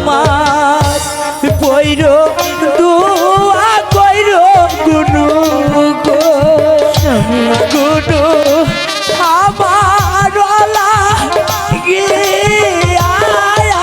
আমার পৈর দুয়া কইর গুনু গুনু আমার গে আয়া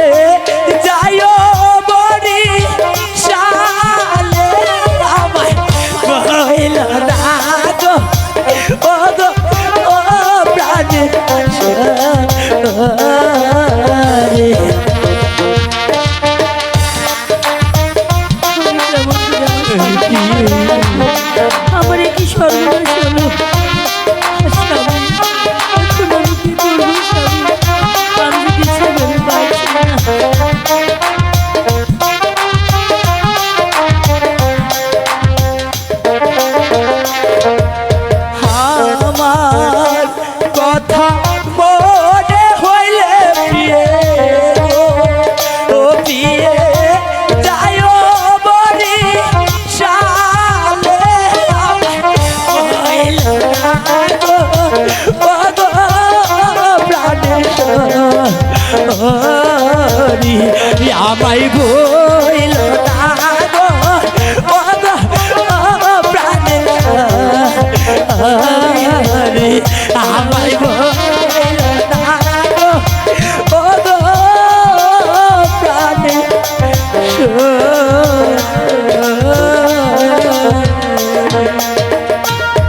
por আমায় বইল না প্রাণ